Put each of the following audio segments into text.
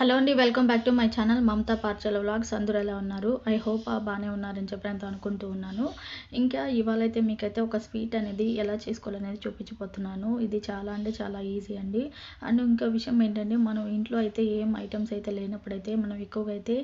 Hello అండి welcome back to my channel Mamata Parchala vlogs. అందరూ ఎలా ఉన్నారు? ఐ హోప్ బాగానే ఉన్నారని చెప్పి అనుకుంటూ ఉన్నాను. ఇంకా ఇవాళ అయితే మీకైతే ఒక స్వీట్ అనేది ఎలా చేసుకోవాలనేది చూపించిపోతున్నాను ఇది చాలా అంటే చాలా ఈజీ అండి. అండ్ ఇంకా విషయం ఏంటంటే మనం ఇంట్లో అయితే ఏం ఐటమ్స్ అయితే లేనప్పుడైతే మనం ఎక్కువగా అయితే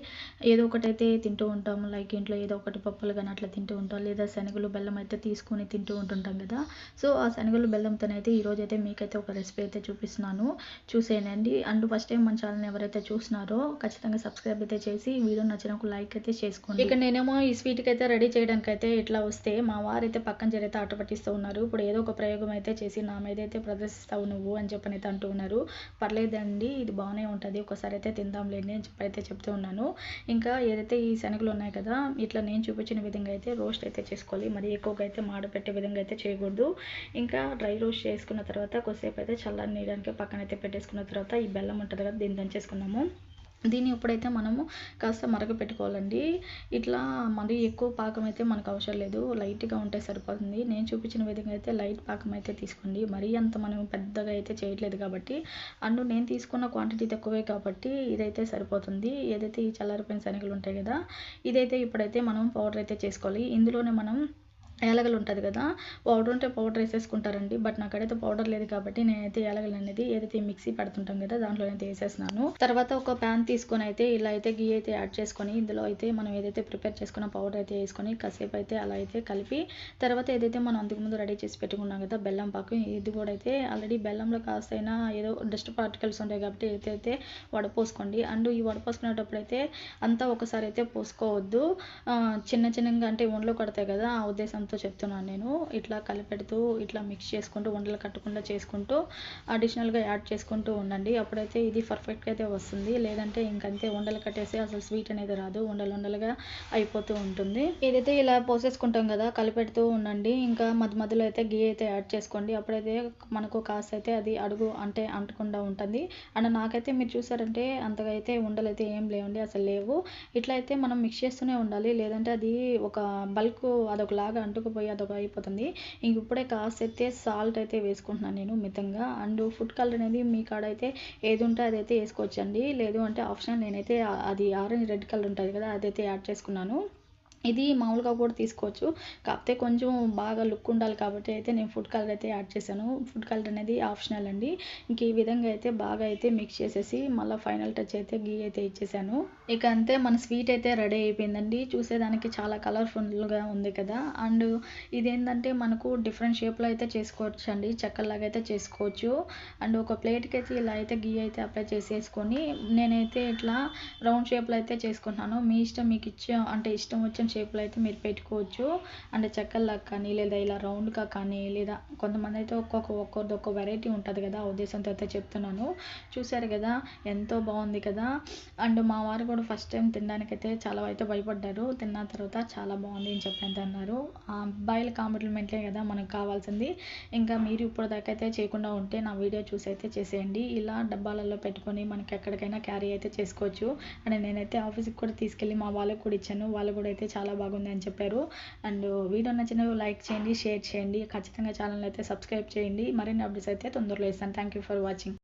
ఏదో ఒకటైతే తింటూ ఉంటాం. లైక్ ఇంట్లో ఏదో ఒకటి పప్పులు కానీ అట్లా తింటూ ఉంటాం. లేదా శనగలు బెల్లం అయితే తీసుకొని తింటూ ఉంటుంటాం కదా. సో ఆ శనగలు బెల్లంతోనైతే ఈరోజైతే మీకైతే ఒక రెసిపీ అయితే చూపిస్తున్నాను. చూసేయండి. అండ్ ఫస్ట్ టైం మన ఛానల్ ఎవరైతే చూసినారో ఖచ్చితంగా సబ్స్క్రైబ్ అయితే చేసి వీడియో నచ్చిన ఒక లైక్ అయితే చేసుకోండి. ఇక నేనేమో ఈ స్వీట్కి అయితే రెడీ చేయడానికి అయితే ఇట్లా వస్తే మా వారు అయితే పక్కన చేరైతే ఆట పట్టిస్తూ ఉన్నారు. ఇప్పుడు ఏదో ఒక ప్రయోగం అయితే చేసి నా మీద అయితే ప్రదర్శిస్తావు నువ్వు అని చెప్పని అయితే అంటూ ఉన్నారు. పర్లేదండి ఇది బాగానే ఉంటుంది. ఒకసారి అయితే తిందాంలేండి అని చెప్పి అయితే చెప్తూ ఉన్నాను. ఇంకా ఏదైతే ఈ శనగలు ఉన్నాయి కదా ఇట్లా నేను చూపించిన విధంగా అయితే రోస్ట్ అయితే చేసుకోవాలి. మరి ఎక్కువగా అయితే మాడ పెట్టే విధంగా అయితే చేయకూడదు. ఇంకా డ్రై రోస్ట్ చేసుకున్న తర్వాత కొద్దిసేపు అయితే చల్లని నీయడానికి పక్కన అయితే పెట్టేసుకున్న తర్వాత ఈ బెల్లం ఉంటుంది కదా దీన్ని దంచేసుకున్నాము దీన్ని ఇప్పుడైతే మనము కాస్త మరగ పెట్టుకోవాలండి ఇట్లా మరీ ఎక్కువ పాకం అయితే మనకు అవసరం లేదు. లైట్గా ఉంటే సరిపోతుంది. నేను చూపించిన విధంగా అయితే లైట్ పాకం అయితే తీసుకోండి. మరీ అంత మనం పెద్దగా అయితే చేయట్లేదు కాబట్టి. అండ్ నేను తీసుకున్న క్వాంటిటీ తక్కువే కాబట్టి ఇదైతే సరిపోతుంది. ఏదైతే ఈ చల్లారిపోయిన శనగలు ఉంటాయి కదా ఇదైతే ఇప్పుడైతే మనం పౌడర్ అయితే చేసుకోవాలి. ఇందులోనే మనం ఏలగలు ఉంటుంది కదా పౌడర్ ఉంటే పౌడర్ వేసేసుకుంటారండి. బట్ నాకైతే పౌడర్ లేదు కాబట్టి నేనైతే ఏలగలు అనేది ఏదైతే మిక్సీ పెడుతుంటాం కదా దాంట్లో అయితే వేసేసినాను. తర్వాత ఒక ప్యాన్ తీసుకొని అయితే ఇలా అయితే గీ అయితే యాడ్ చేసుకొని ఇందులో అయితే మనం ఏదైతే ప్రిపేర్ చేసుకున్న పౌడర్ అయితే వేసుకొని కాసేపు అయితే అలా అయితే కలిపి తర్వాత ఏదైతే మనం అంతకుముందు రెడీ చేసి పెట్టుకున్నాం కదా బెల్లం పాకు ఇది కూడా అయితే ఆల్రెడీ బెల్లంలో కాస్తైనా ఏదో డస్ట్ పార్టికల్స్ ఉంటాయి కాబట్టి ఏదైతే వడపోసుకోండి. అండ్ ఈ వడపోసుకునేటప్పుడు అయితే అంతా ఒకసారి అయితే పోసుకోవద్దు. చిన్న చిన్నగా అంటే ఒంట్లో కడతాయి కదా ఆ ఉద్దేశం దాంతో చెప్తున్నాను నేను. ఇట్లా కలిపెడుతూ ఇట్లా మిక్స్ చేసుకుంటూ ఉండలు కట్టకుండా చేసుకుంటూ అడిషనల్గా యాడ్ చేసుకుంటూ ఉండండి. అప్పుడైతే ఇది పర్ఫెక్ట్గా అయితే వస్తుంది. లేదంటే ఇంకంతే ఉండలు కట్టేసి అసలు స్వీట్ అనేది రాదు. ఉండలు ఉండలుగా అయిపోతూ ఉంటుంది. ఏదైతే ఇలా పోసేసుకుంటాం కదా కలిపెడుతూ ఉండండి. ఇంకా మధ్య మధ్యలో అయితే గీ అయితే యాడ్ చేసుకోండి. అప్పుడైతే మనకు కాస్త అయితే అది అడుగు అంటే అంటకుండా ఉంటుంది. అండ్ నాకైతే మీరు చూసారంటే అంతగా అయితే ఉండలు అయితే ఏం లేవండి అసలు లేవు. ఇట్లా అయితే మనం మిక్స్ చేస్తూనే ఉండాలి. లేదంటే అది ఒక బల్క్ అదొకలాగా అంటు పోయి అదొక అయిపోతుంది. ఇంక ఇప్పుడే కాసేపు అయితే సాల్ట్ అయితే వేసుకుంటున్నాను నేను మితంగా. అండ్ ఫుడ్ కలర్ అనేది మీ కాడ అయితే ఏది ఉంటే అదైతే వేసుకోవచ్చండి. లేదు అంటే ఆప్షన్ నేనైతే అది ఆరెంజ్ రెడ్ కలర్ ఉంటుంది కదా అదైతే యాడ్ చేసుకున్నాను. ఇది మామూలుగా కూడా తీసుకోవచ్చు. కాకపోతే కొంచెం బాగా లుక్ ఉండాలి కాబట్టి అయితే నేను ఫుడ్ కలర్ అయితే యాడ్ చేశాను. ఫుడ్ కలర్ అనేది ఆప్షనల్ అండి. ఇంక ఈ విధంగా అయితే బాగా అయితే మిక్స్ చేసేసి మళ్ళీ ఫైనల్ టచ్ అయితే గీ అయితే ఇచ్చేసాను. ఇక అంతే మన స్వీట్ అయితే రెడీ అయిపోయిందండి. చూసేదానికి చాలా కలర్ఫుల్గా ఉంది కదా. అండ్ ఇదేంటంటే మనకు డిఫరెంట్ షేప్లో అయితే చేసుకోవచ్చు అండి. చెక్కల్లాగా అయితే చేసుకోవచ్చు. అండ్ ఒక ప్లేట్కి అయితే ఇలా అయితే గీ అయితే అప్లై చేసేసుకొని నేనైతే ఇట్లా రౌండ్ షేప్లో అయితే చేసుకుంటున్నాను. మీ ఇష్టం మీకు ఇచ్చే అంటే ఇష్టం వచ్చిన షేప్లో అయితే మీరు పెట్టుకోవచ్చు. అంటే చెక్కల్లా కానీ లేదా ఇలా రౌండ్గా కానీ లేదా కొంతమంది అయితే ఒక్కొక్క ఒక్కొక్కరిది ఒక్కో వెరైటీ ఉంటుంది కదా ఆ ఉద్దేశంతో అయితే చెప్తున్నాను. చూశారు కదా ఎంతో బాగుంది కదా. అండ్ మా వారు కూడా ఫస్ట్ టైం తినడానికైతే చాలా అయితే భయపడ్డారు. తిన్న తర్వాత చాలా బాగుంది అని చెప్పి అన్నారు. ఆ అబ్బాయిల కాంప్లిమెంట్లే కదా మనకు కావాల్సింది. ఇంకా మీరు ఇప్పుడు దాకా అయితే చేయకుండా ఉంటే నా వీడియో చూసి అయితే చేసేయండి. ఇలా డబ్బాలలో పెట్టుకొని మనకి ఎక్కడికైనా క్యారీ అయితే చేసుకోవచ్చు. అండ్ నేనైతే ఆఫీస్కి కూడా తీసుకెళ్ళి మా వాళ్ళకి కూడా ఇచ్చాను. వాళ్ళు కూడా అయితే చాలా చాలా బాగుంది అని చెప్పారు. అండ్ వీడియో నచ్చిన లైక్ చేయండి షేర్ చేయండి. ఖచ్చితంగా ఛానల్ అయితే సబ్స్క్రైబ్ చేయండి. మరిన్ని అప్డేట్స్ అయితే తొందరలో ఇస్తాను. Thank you for watching